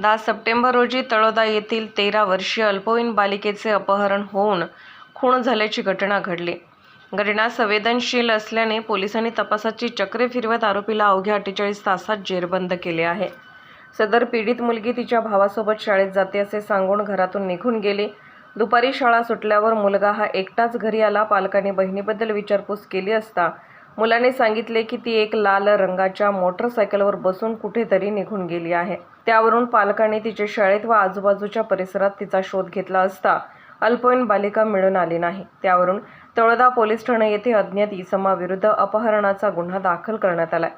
दहा सप्टेंबर रोजी तळोदा येथील तेरा वर्षीय अल्पवयीन बालिकेचे अपहरण होऊन खून झाल्याची घटना घडली. घटना संवेदनशील असल्याने पोलिसांनी तपासाची चक्रे फिरवत आरोपीला अवघ्या अठ्ठेचाळीस तासात जेरबंद केले आहे. सदर पीडित मुलगी तिच्या भावासोबत शाळेत जाते असे सांगून घरातून निघून गेली. दुपारी शाळा सुटल्यावर मुलगा हा एकटाच घरी आला. पालकांनी बहिणीबद्दल विचारपूस केली असता मुलाने सांगितले की ती एक लाल रंगाच्या मोटरसायकलवर बसून कुठेतरी निघून गेली आहे. त्यावरून पालकांनी तिचे शाळेत व आजूबाजूच्या परिसरात तिचा शोध घेतला असता अल्पवयीन बालिका मिळून आली नाही. त्यावरून तळोदा पोलीस ठाणे येथे अज्ञात इसमाविरुद्ध अपहरणाचा गुन्हा दाखल करण्यात आलाय.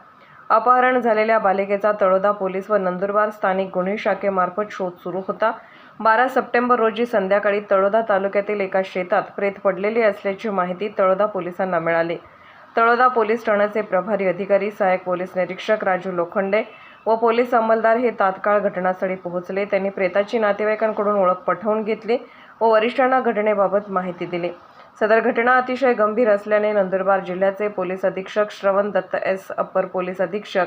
अपहरण झालेल्या बालिकेचा तळोदा पोलीस व नंदुरबार स्थानिक गुन्हे शाखेमार्फत शोध सुरू होता. बारा सप्टेंबर रोजी संध्याकाळी तळोदा तालुक्यातील एका शेतात प्रेत पडलेली असल्याची माहिती तळोदा पोलिसांना मिळाली. तळोदा पोलीस ठाण्याचे प्रभारी अधिकारी सहाय्यक पोलीस निरीक्षक राजू लोखंडे व पोलीस अंमलदार हे तात्काळ घटनास्थळी पोहोचले. त्यांनी प्रेताची नातेवाईकांकडून ओळख पटवून घेतली व वरिष्ठांना घटनेबाबत माहिती दिली. सदर घटना अतिशय गंभीर असल्याने नंदुरबार जिल्ह्याचे पोलीस अधीक्षक श्रवण दत्त एस. अप्पर पोलीस अधीक्षक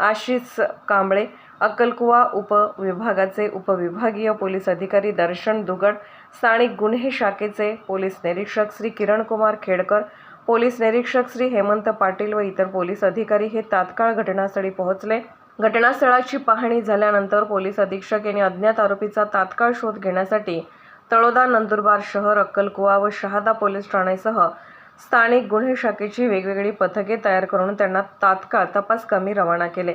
आशिष कांबळे अक्कलकुवा उपविभागाचे उपविभागीय पोलीस अधिकारी दर्शन दुगड स्थानिक गुन्हे शाखेचे पोलीस निरीक्षक श्री किरणकुमार खेडकर पोलीस निरीक्षक श्री हेमंत पाटील व इतर पोलीस अधिकारी हे तात्काळ घटनास्थळी पोहोचले. घटनास्थळाची पाहणी झाल्यानंतर पोलीस अधीक्षक यांनी अज्ञात आरोपीचा तात्काळ शोध घेण्यासाठी तळोदा नंदुरबार शहर अक्कलकुवा व शहादा पोलीस ठाणेसह स्थानिक गुन्हे शाखेची वेगवेगळी पथके तयार करून त्यांना तात्काळ तपास कमी रवाना केले.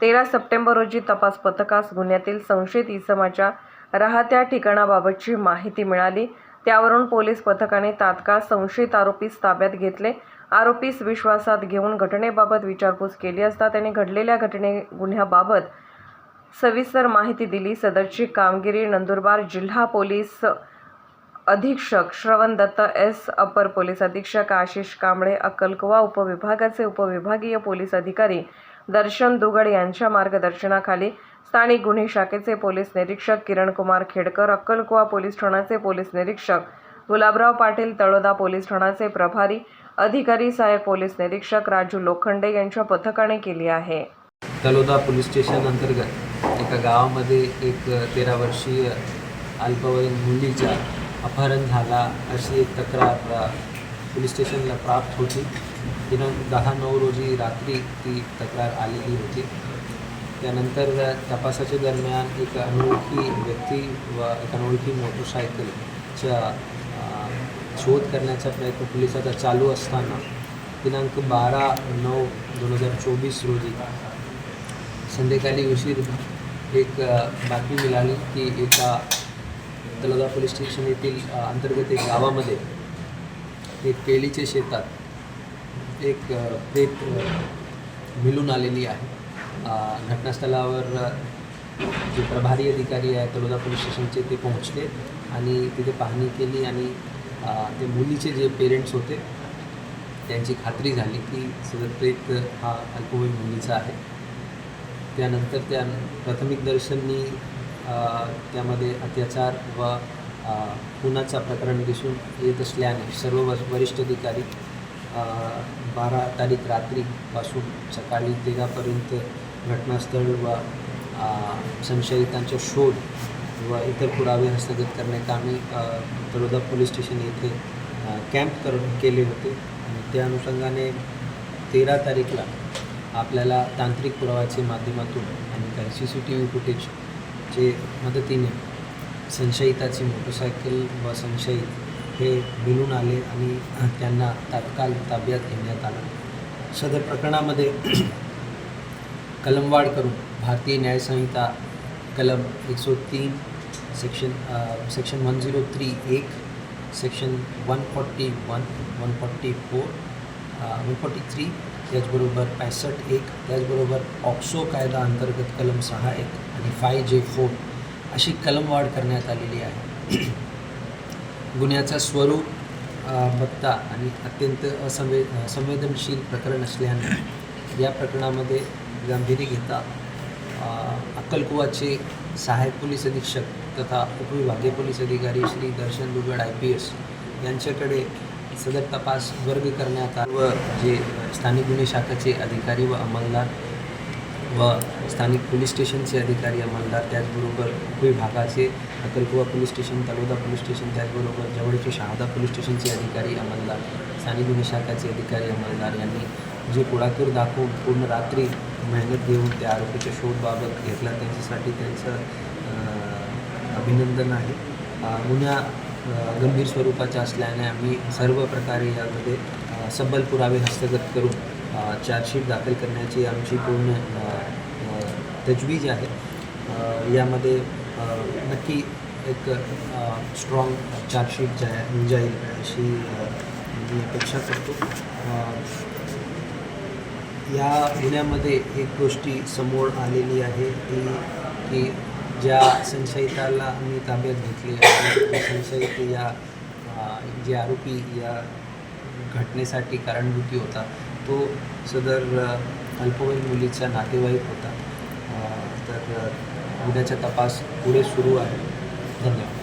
तेरा सप्टेंबर रोजी तपास पथकास गुन्ह्यातील संशयित इसमाच्या राहत्या ठिकाणाबाबतची माहिती मिळाली. त्यावरून पोलीस पथकाने तात्काळ संशयित आरोपीस ताब्यात घेतले. आरोपीस विश्वासात घेऊन घटनेबाबत विचारपूस केली असता त्याने घडलेल्या घटने गुन्ह्याबाबत सविस्तर माहिती दिली. सदरची कामगिरी नंदुरबार जिल्हा पोलीस अधीक्षक श्रवण दत्त एस. अपर पोलीस अधीक्षक आशिष कांबळे अक्कलकुवा उपविभागाचे उपविभागीय पोलीस अधिकारी दर्शन दुगड यांच्या मार्गदर्शनाखाली स्थानिक गुन्हे शाखेचे पोलीस निरीक्षक किरणकुमार खेडकर अक्कलकुवा पोलीस ठाण्याचे पोलीस निरीक्षक गुलाबराव पाटील तळोदा पोलीस ठाण्याचे प्रभारी अधिकारी साहेब पोलीस निरीक्षक राजू लोखंडे यांच्या पथकाने केली आहे. तळोदा पोलीस स्टेशन अंतर्गत एका गावामध्ये एक तेरा वर्षीय अल्पवयीन मुलीचा अपहरण झाला अशी एक तक्रार पोलीस स्टेशनला प्राप्त होती. दिनांक दहा नऊ रोजी रात्री ती तक्रार आलेली होती. त्यानंतर तपासाच्या दरम्यान एक अनोळखी व्यक्ती व एक अनोळखी मोटरसायकलच्या शोध करण्याचा प्रयत्न पोलिसाचा चालू असताना दिनांक बारा नऊ दोन हजार चोवीस रोजी संध्याकाळी उशीर एक बातमी मिळाली की एका तलगा पोलीस स्टेशन येथील अंतर्गत एक गावामध्ये एक केळीच्या शेतात एक प्रेत मिळून आलेली आहे. घटनास्थळावर जे प्रभारी अधिकारी आहे तळोदा पोलीस स्टेशनचे ते पोहोचले आणि तिथे पाहणी केली आणि ते मुलीचे जे पेरेंट्स होते त्यांची खात्री झाली की सदर प्रेत हा अल्पवयीन मुलीचा आहे. त्यानंतर त्या प्राथमिक दर्शननी त्यामध्ये अत्याचार व खुनाचा प्रकरण दिसून येत असल्याने सर्व वरिष्ठ अधिकारी बारा तारीख रात्रीपासून सकाळी तेरापर्यंत घटनास्थळ व अ, संशयितांचा शोध व इतर पुरावे हस्तगत करण्यात आम्ही तळोदा पोलीस स्टेशन येथे कॅम्प कर केले होते. आणि त्या अनुषंगाने तेरा तारीखला आपल्याला तांत्रिक पुराव्याच्या माध्यमातून आणि काही सी सी टी व्ही फुटेजचे मदतीने संशयिताची मोटरसायकल व संशयित हे मिळून आले आणि त्यांना तात्काळ ताब्यात घेण्यात आलं. सदर प्रकरणामध्ये कलमवाढ करून भारतीय न्यायसंहिता कलम एकशे तीन section section one zero three एक section one forty one one forty four one forty three त्याचबरोबर पॅसष्ट एक त्याचबरोबर ऑक्सो कायदा अंतर्गत कलम सहा एक आणि फाय जे फोर अशी कलमवाढ करण्यात आलेली आहे. गुन्ह्याचा स्वरूप अ, बघता आणि अत्यंत असंवे संवेदनशील प्रकरण असल्याने या प्रकरणामध्ये गांभीर्य घेता अक्कलकुवाचे सहाय्यक पोलीस अधीक्षक तथा उपविभागीय पोलीस अधिकारी Shri Darshan Dugad I P S यांच्याकडे सदर तपास वर्ग करण्यात आला. व जे स्थानिक गुन्हे शाखेचे अधिकारी व अंमलदार व स्थानिक पोलीस स्टेशनचे अधिकारी अंमलदार त्याचबरोबर विभागाचे भागाचे अकलकुवा police station Taloda police station त्याचबरोबर जवळचे शहादा पोलीस स्टेशनचे अधिकारी अंमलदार स्थानिक गुन्हे शाखाचे अधिकारी अंमलदार यांनी जे पुढाकार दाखवून पूर्ण रात्री मेहनत घेऊन त्या आरोपीच्या शोधबाबत घेतला त्यांच्यासाठी त्यांचं अभिनंदन आहे. गुन्हा गंभीर स्वरूपाचा असल्याने आम्ही सर्व प्रकारे यामध्ये सबल पुरावे हस्तगत करून चार्जशीट दाखल करण्याची आमची पूर्ण तजवीज आहे. यामध्ये नक्की एक स्ट्रॉंग चार्जशीट जा जाईल अशी मी अपेक्षा करतो. या गुन्ह्यामध्ये एक गोष्टी समोर आलेली आहे ती की ज्या संशयिताला आम्ही ताब्यात घेतली आहे संशयित या जे आरोपी या घटनेसाठी कारणभूती होता तो सदर अल्पवयीन मुलीचा नातेवाईक होता. तर गुन्ह्याचा तपास पुढे सुरू आहे. धन्यवाद.